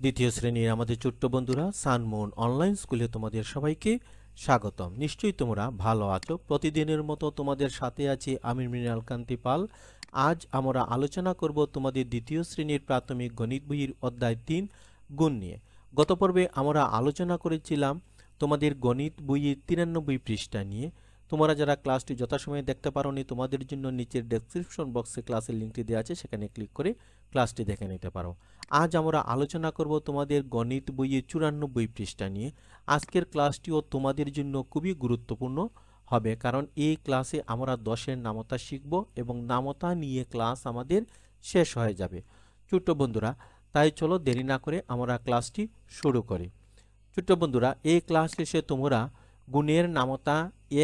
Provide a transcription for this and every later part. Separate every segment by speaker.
Speaker 1: দ্বিতীয় শ্রেণির আমাদের ছোট্ট বন্ধুরা সানমুন অনলাইন স্কুলে তোমাদের সবাইকে স্বাগতম। নিশ্চয়ই তোমরা ভালো আছো। প্রতিদিনের মতো তোমাদের সাথে আছি আমি মৃণাল কান্তি পাল। আজ আমরা আলোচনা করব তোমাদের দ্বিতীয় শ্রেণির প্রাথমিক গণিত বইয়ের অধ্যায় তিন, গুণ নিয়ে। গত পর্বে আমরা আলোচনা করেছিলাম তোমাদের গণিত বইয়ের তিরানব্বই পৃষ্ঠা নিয়ে। তোমরা যারা ক্লাসটি যথাসময়ে দেখতে পারোনি, তোমাদের জন্য নিচের ডেসক্রিপশন বক্সে ক্লাসের লিঙ্কটি দেওয়া আছে, সেখানে ক্লিক করে ক্লাসটি দেখে নিতে পারো। আজ আমরা আলোচনা করব তোমাদের গণিত বইয়ের চুরানব্বই পৃষ্ঠা নিয়ে। আজকের ক্লাসটিও তোমাদের জন্য খুবই গুরুত্বপূর্ণ হবে, কারণ এই ক্লাসে আমরা দশের নামতা শিখব এবং নামতা নিয়ে ক্লাস আমাদের শেষ হয়ে যাবে। ছোট্ট বন্ধুরা, তাই চলো দেরি না করে আমরা ক্লাসটি শুরু করি। ছোট্ট বন্ধুরা, এই ক্লাস শেষে তোমরা গুণের নামতা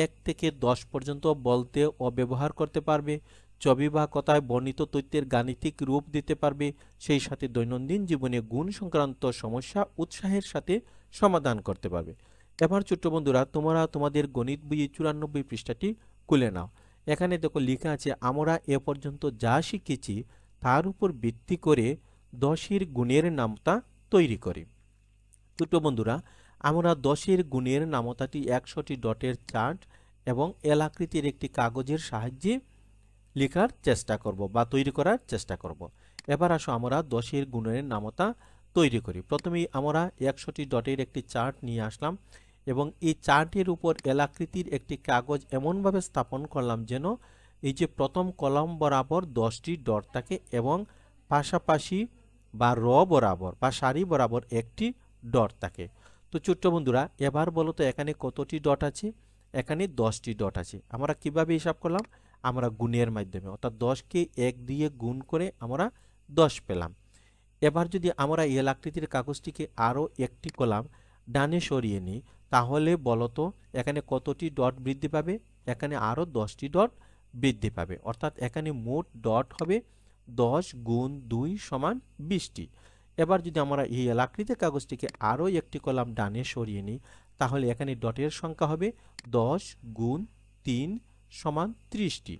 Speaker 1: এক থেকে দশ পর্যন্ত বলতে ও ব্যবহার করতে পারবে, ছবি বা কথায় বর্ণিত তথ্যের গাণিতিক রূপ দিতে পারবে, সেই সাথে দৈনন্দিন জীবনে গুণ সংক্রান্ত সমস্যা উৎসাহের সাথে সমাধান করতে পারবে। এবার ছোট্ট বন্ধুরা, তোমরা তোমাদের গণিত বইয়ে চুরানব্বই পৃষ্ঠাটি খুলে নাও। এখানে দেখো লেখা আছে, আমরা এ পর্যন্ত যা শিখেছি, তার উপর ভিত্তি করে দশের গুণের নামতা তৈরি করি। ছোট্ট বন্ধুরা আমরা দশের গুণের নামতাটি একশোটি ডটের চার্ট এবং এলাকৃতির একটি কাগজের সাহায্যে লেখার চেষ্টা করব বা তৈরি করার চেষ্টা করব। এবার আসো আমরা দশের গুণের নামতা তৈরি করি। প্রথমেই আমরা একশোটি ডটের একটি চার্ট নিয়ে আসলাম এবং এই চার্টের উপর এলাকৃতির একটি কাগজ এমনভাবে স্থাপন করলাম যেন এই যে প্রথম কলম বরাবর দশটি ডট থাকে এবং পাশাপাশি বা র বরাবর বা সারি বরাবর একটি ডট থাকে। তো ছোট্ট বন্ধুরা, এবার বলো তো এখানে কতটি ডট আছে? এখানে দশটি ডট আছে। আমরা কীভাবে হিসাব করলাম? আমরা গুণের মাধ্যমে, অর্থাৎ দশকে এক দিয়ে গুণ করে আমরা দশ পেলাম। এবার যদি আমরা এল আকৃতির কাগজটিকে আরও একটি কলাম ডানে সরিয়ে নিই, তাহলে বলতো এখানে কতটি ডট বৃদ্ধি পাবে? এখানে আরও দশটি ডট বৃদ্ধি পাবে। অর্থাৎ এখানে মোট ডট হবে দশ গুণ দুই সমান বিশটি। এবার যদি আমরা এই এলাকৃতির কাগজটিকে আরও একটি কলাম ডানে সরিয়ে নিই, তাহলে এখানে ডটের সংখ্যা হবে দশ গুণ তিন সমান ত্রিশটি।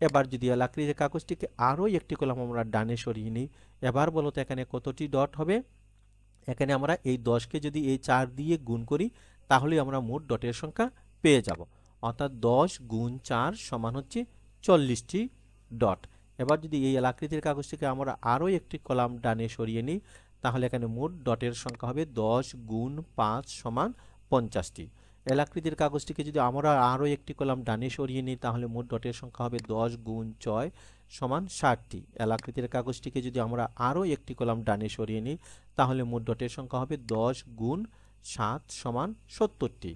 Speaker 1: এবার যদি এলাকৃতির কাগজটিকে আরও একটি কলাম আমরা ডানে সরিয়ে নিই, এবার বলো তো এখানে কতটি ডট হবে? এখানে আমরা এই দশকে যদি এই চার দিয়ে গুণ করি, তাহলে আমরা মোট ডটের সংখ্যা পেয়ে যাব। অর্থাৎ দশ গুণ চার সমান হচ্ছে চল্লিশটি ডট। এবার যদি এই এলাকৃতির কাগজটিকে আমরা আরও একটি কলাম ডানে সরিয়ে নিই, তাহলে এখানে মোট ডটের সংখ্যা হবে দশ গুণ পাঁচ সমান পঞ্চাশটি। এলাকৃতির কাগজটিকে যদি আমরা আরও একটি কলাম ডানে সরিয়ে নিই, তাহলে মোট ডটের সংখ্যা হবে দশ গুণ ছয় সমান ষাটটি। এলাকৃতির কাগজটিকে যদি আমরা আরও একটি কলাম ডানে সরিয়ে নিই, তাহলে মোট ডটের সংখ্যা হবে দশ গুণ সাত সমান সত্তরটি।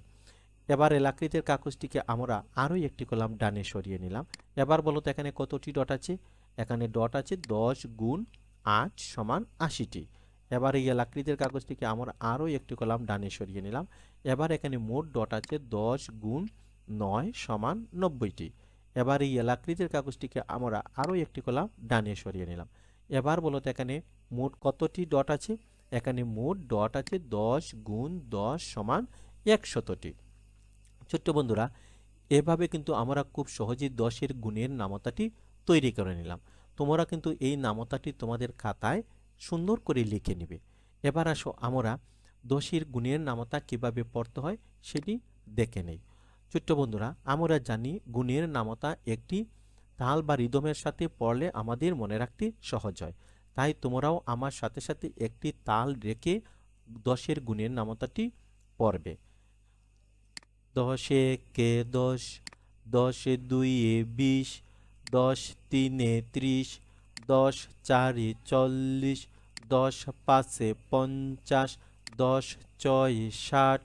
Speaker 1: এবার এলাকৃতির কাগজটিকে আমরা আরও একটি কলাম ডানে সরিয়ে নিলাম। এবার বলো তো এখানে কতটি ডট আছে? এখানে ডট আছে দশ গুণ আট সমান আশিটি। এবার এই এলাকৃতির কাগজটিকে আমরা আরও একটি কলাম ডানে সরিয়ে নিলাম। এবার এখানে মোট ডট আছে দশ গুণ নয় সমান নব্বইটি। এবার এই এলাকৃতির কাগজটিকে আমরা আরও একটি কলাম ডানে সরিয়ে নিলাম। এবার বলো তো এখানে মোট কতটি ডট আছে? এখানে মোট ডট আছে দশ গুণ দশ সমান একশতটি। ছোট্ট বন্ধুরা, এভাবে কিন্তু আমরা খুব সহজেই দশের গুণের নামতাটি তৈরি করে নিলাম। তোমরা কিন্তু এই নামতাটি তোমাদের খাতায় সুন্দর করে লিখে নেবে। এবার আসো, আমরা দশের গুণের নামতা কীভাবে পড়তে হয় সেটি দেখে নেই। ছোট্ট বন্ধুরা, আমরা জানি গুণের নামতা একটি তাল বা রিদমের সাথে পড়লে আমাদের মনে রাখতে সহজ হয়। তাই তোমরাও আমার সাথে সাথে একটি তাল রেখে দশের গুণের নামতাটি পড়বে। দশে কে দশ, দশে দুইয়ে বিশ, দশ তিনে ত্রিশ, দশ চারে চল্লিশ, দশ পাঁচে পঞ্চাশ, দশ ছয়ে ষাট,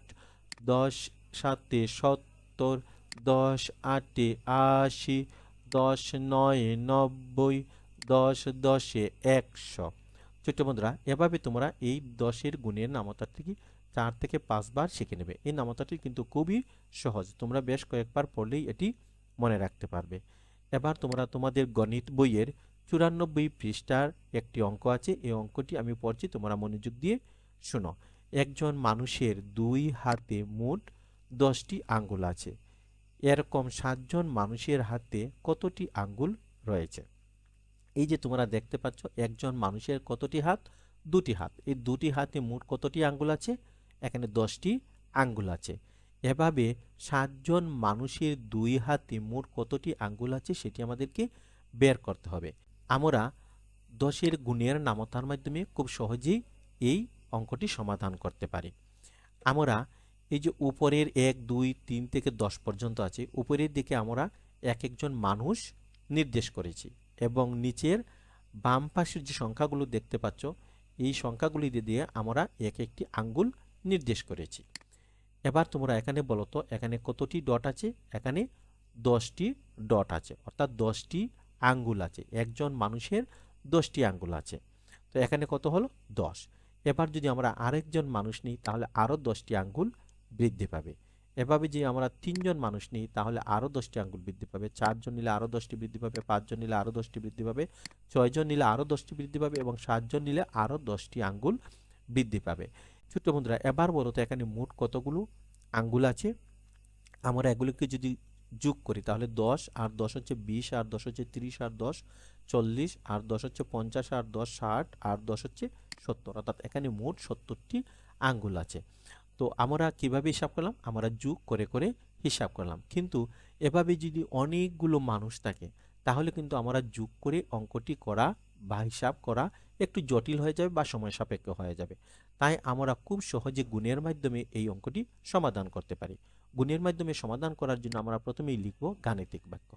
Speaker 1: দশ সাতে সত্তর, দশ আটে আশি, দশ নয়ে নব্বই, দশ দশে একশো। ছোট্ট বন্ধুরা, এভাবে তোমরা এই দশের গুণের নামতাটি চার থেকে পাঁচবার শিখে নেবে। এই নামতাটি কিন্তু খুবই সহজ। তোমরা বেশ কয়েকবার পড়লেই এটি মনে রাখতে পারবে। এবার তোমরা তোমাদের গণিত বইয়ের চুরানব্বই পৃষ্ঠার একটি অঙ্ক আছে। এই অঙ্কটি আমি পড়ছি, তোমরা মনোযোগ দিয়ে শোনো। একজন মানুষের দুই হাতে মোট দশটি আঙ্গুল আছে। এরকম সাতজন মানুষের হাতে কতটি আঙ্গুল রয়েছে? এই যে তোমরা দেখতে পাচ্ছ, একজন মানুষের কতটি হাত? দুটি হাত। এই দুটি হাতে মোট কতটি আঙ্গুল আছে? এখানে দশটি আঙ্গুল আছে। এভাবে সাতজন মানুষের দুই হাতে মোট কতটি আঙ্গুল আছে সেটি আমাদেরকে বের করতে হবে। আমরা দশের গুণের নামতার মাধ্যমে খুব সহজেই এই অঙ্কটি সমাধান করতে পারি। আমরা এই যে উপরের এক, দুই, তিন থেকে দশ পর্যন্ত আছে, উপরের দিকে আমরা এক একজন মানুষ নির্দেশ করেছি এবং নিচের বাম পাশের যে সংখ্যাগুলো দেখতে পাচ্ছ, এই সংখ্যাগুলি দিয়ে আমরা এক একটি আঙ্গুল নির্দেশ করেছি। এবার তোমরা এখানে বলো তো, এখানে কতটি ডট আছে? এখানে দশটি ডট আছে, অর্থাৎ দশটি আঙ্গুল আছে। একজন মানুষের দশটি আঙ্গুল আছে। তো এখানে কত হলো? দশ। এবার যদি আমরা আরেকজন মানুষ নিই, তাহলে আরও দশটি আঙ্গুল বৃদ্ধি পাবে। এভাবে যে আমরা তিনজন মানুষ নিই, তাহলে আরও দশটি আঙ্গুল বৃদ্ধি পাবে। চারজন নিলে আরও দশটি বৃদ্ধি পাবে, পাঁচজন নিলে আরও দশটি বৃদ্ধি পাবে, ছয়জন নিলে আরও দশটি বৃদ্ধি পাবে এবং সাতজন নিলে আরও দশটি আঙ্গুল বৃদ্ধি পাবে। ছোট্ট বন্ধুরা, এবার বলো তো এখানে মোট কতগুলো আঙ্গুল আছে? আমরা এগুলোকে যদি যোগ করি, তাহলে দশ, আর দশ হচ্ছে বিশ, আর দশ হচ্ছে তিরিশ, আর দশ চল্লিশ, আর দশ হচ্ছে পঞ্চাশ, আর দশ ষাট, আর দশ হচ্ছে সত্তর। অর্থাৎ এখানে মোট সত্তরটি আঙ্গুল আছে। তো আমরা কীভাবে হিসাব করলাম? আমরা যোগ করে করে হিসাব করলাম। কিন্তু এভাবে যদি অনেকগুলো মানুষ থাকে, তাহলে কিন্তু আমরা যোগ করে অঙ্কটি করা বা হিসাব করা একটু জটিল হয়ে যাবে বা সময় সাপেক্ষ হয়ে যাবে। তাই আমরা খুব সহজে গুণের মাধ্যমে এই অঙ্কটি সমাধান করতে পারি। গুণের মাধ্যমে সমাধান করার জন্য আমরা প্রথমেই লিখব গাণিতিক বাক্য।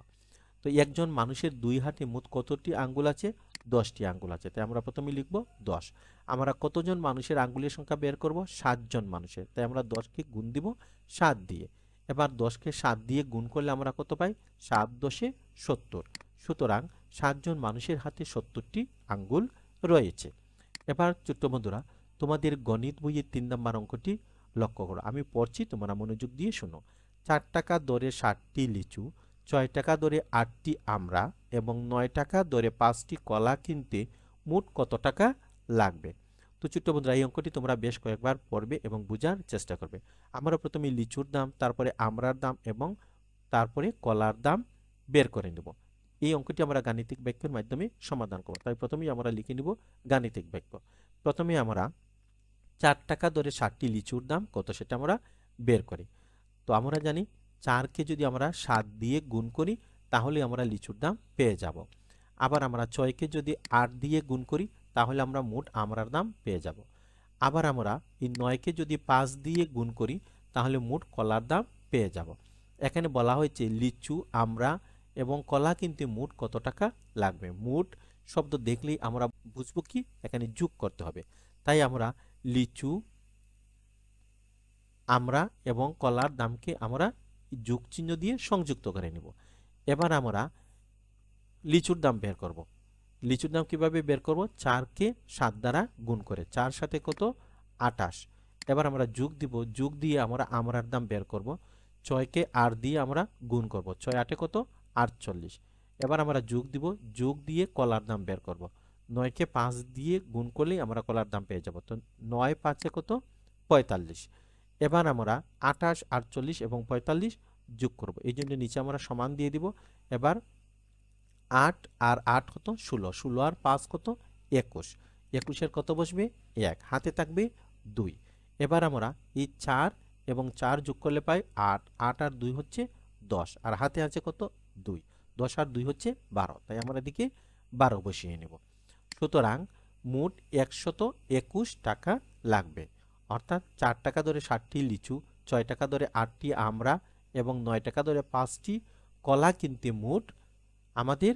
Speaker 1: তো একজন মানুষের দুই হাতে মোট কতটি আঙ্গুল আছে? দশটি আঙ্গুল আছে। তাই আমরা প্রথমে লিখব দশ। আমরা কতজন মানুষের আঙ্গুলের সংখ্যা বের করব? সাতজন মানুষের। তাই আমরা দশকে গুণ দিব সাত দিয়ে। এবার দশকে সাত দিয়ে গুণ করলে আমরা কত পাই? সাত দশে সত্তর। সুতরাং সাতজন মানুষের হাতে সত্তরটি আঙ্গুল রয়েছে। এবার ছোট্ট বন্ধুরা, তোমাদের গণিত বইয়ের তিন নম্বর অঙ্কটি লক্ষ্য করো। আমি পড়ছি, তোমরা মনোযোগ দিয়ে শোনো। চার টাকা দরে ষাটটি লিচু, ছয় টাকা দরে আটটি আমড়া এবং নয় টাকা দরে পাঁচটি কলা কিনতে মোট কত টাকা লাগবে? তো ছোট্ট বন্ধুরা, এই অঙ্কটি তোমরা বেশ কয়েকবার পড়বে এবং বোঝার চেষ্টা করবে। আমরা প্রথমে লিচুর দাম, তারপরে আমড়ার দাম এবং তারপরে কলার দাম বের করে নেব। এই অঙ্কটি আমরা গাণিতিক বাক্যের মাধ্যমে সমাধান করব। তাই প্রথমেই আমরা লিখে নিব গাণিতিক বাক্য। প্রথমে আমরা চার টাকা দরে ষাটটি লিচুর দাম, কত সেটা আমরা বের করি। তো আমরা জানি চারকে যদি আমরা সাত দিয়ে গুণ করি, তাহলে আমরা লিচুর দাম পেয়ে যাব। আবার আমরা ছয়কে যদি আট দিয়ে গুণ করি, তাহলে আমরা মোট আমরার দাম পেয়ে যাব। আবার আমরা এই নয়কে যদি পাঁচ দিয়ে গুণ করি, তাহলে মোট কলার দাম পেয়ে যাব। এখানে বলা হয়েছে লিচু, আমরা এবং কলা কিন্তু মোট কত টাকা লাগবে? মোট শব্দ দেখলেই আমরা বুঝব কি? এখানে যোগ করতে হবে। তাই আমরা লিচু, আমরা এবং কলার দামকে আমরা যোগ চিহ্ন দিয়ে সংযুক্ত করে নেব। এবার আমরা লিচুর দাম বের করব। লিচুর দাম কীভাবে বের করব? চারকে সাত দ্বারা গুণ করে। চার সাথে কত? আটাশ এবার আমরা যোগ দিব। যোগ দিয়ে আমরা আমরার দাম বের করব। ছয়কে আর দিয়ে আমরা গুণ করব। ছয় আটে কত? আটচল্লিশ। এবার আমরা যোগ দিব, যোগ দিয়ে কলার দাম বের করব। নয়কে পাঁচ দিয়ে গুণ করলেই আমরা কলার দাম পেয়ে যাব। তো নয় পাঁচে কত? পঁয়তাল্লিশ। এবার আমরা আঠাশ, আটচল্লিশ এবং পঁয়তাল্লিশ যোগ করব। এই জন্য নিচে আমরা সমান দিয়ে দিব। এবার আট আর আট কত? ষোলো। ষোলো আর পাঁচ কত? একুশ। একুশের কত বসবে? এক। হাতে থাকবে দুই। এবার আমরা এই চার এবং চার যোগ করলে পাই আট। আট আর দুই হচ্ছে দশ। আর হাতে আছে কত? দুই। দশ আর দুই হচ্ছে বারো। তাই আমরা এদিকে বারো বসিয়ে নেব। সুতরাং মোট একশত একুশ টাকা লাগবে। অর্থাৎ চার টাকা ধরে ষাটটি লিচু, ছয় টাকা ধরে আটটি আমরা এবং নয় টাকা ধরে পাঁচটি কলা কিনতে মোট আমাদের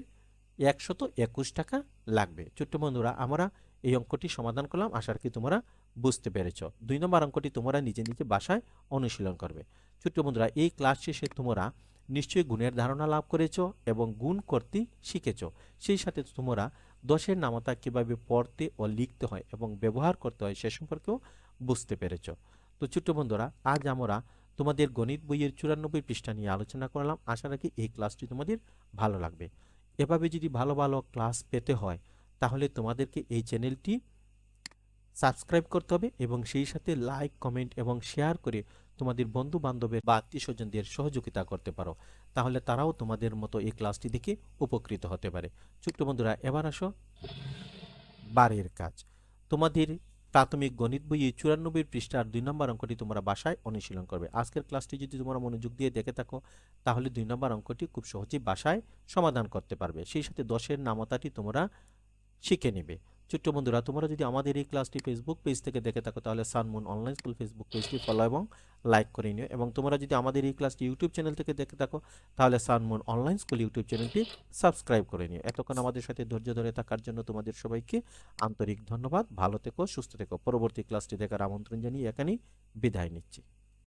Speaker 1: একশত একুশ টাকা লাগবে। ছোট্ট বন্ধুরা, আমরা এই অঙ্কটি সমাধান করলাম। আশা রাখি তোমরা বুঝতে পেরেছ। দুই নম্বর অঙ্কটি তোমরা নিজে নিজে বাসায় অনুশীলন করবে। ছোট্ট বন্ধুরা, এই ক্লাস শেষে তোমরা নিশ্চয়ই গুণের ধারণা লাভ করেছ এবং গুণ করতে শিখেছ। সেই সাথে তোমরা দশের নামতা কীভাবে পড়তে ও লিখতে হয় এবং ব্যবহার করতে হয় সে সম্পর্কেও বুঝতে পেরেছ। তো ছোট্ট বন্ধুরা, আজ আমরা তোমাদের গণিত বইয়ের চুরানব্বই পৃষ্ঠা নিয়ে আলোচনা করলাম। আশা রাখি এই ক্লাসটি তোমাদের ভালো লাগবে। এভাবে যদি ভালো ভালো ক্লাস পেতে হয়, তাহলে তোমাদেরকে এই চ্যানেলটি সাবস্ক্রাইব করতে হবে এবং সেই সাথে লাইক, কমেন্ট এবং শেয়ার করে তোমাদের বন্ধু বান্ধবের বা আত্মীয় স্বজনদের সহযোগিতা করতে পারো। তাহলে তারাও তোমাদের মতো এই ক্লাসটি দেখে উপকৃত হতে পারে। ছোট্ট বন্ধুরা, এবার আসো। বারের কাজ। তোমাদের প্রাথমিক গণিত বইয়ে চুরানব্বই পৃষ্ঠার দুই নম্বর অঙ্কটি তোমরা বাসায় অনুশীলন করবে। আজকের ক্লাসটি যদি তোমরা মনোযোগ দিয়ে দেখে থাকো, তাহলে দুই নম্বর অঙ্কটি খুব সহজেই বাসায় সমাধান করতে পারবে। সেই সাথে দশের নামতাটি তোমরা শিখে নেবে। ছোট্ট বন্ধুরা, তোমরা যদি আমাদের এই ক্লাসটি ফেসবুক পেজ থেকে দেখে থাকো, তাহলে সানমুন অনলাইন স্কুল ফেসবুক পেজটি ফলো এবং লাইক করে নিও। এবং তোমরা যদি আমাদের এই ক্লাসটি ইউটিউব চ্যানেল থেকে দেখে থাকো, তাহলে সানমুন অনলাইন স্কুল ইউটিউব চ্যানেলটি সাবস্ক্রাইব করে নিও। এতক্ষণ আমাদের সাথে ধৈর্য ধরে থাকার জন্য তোমাদের সবাইকে আন্তরিক ধন্যবাদ। ভালো থেকো, সুস্থ থেকো। পরবর্তী ক্লাসটি দেখার আমন্ত্রণ জানিয়ে এখানেই বিদায় নিচ্ছি।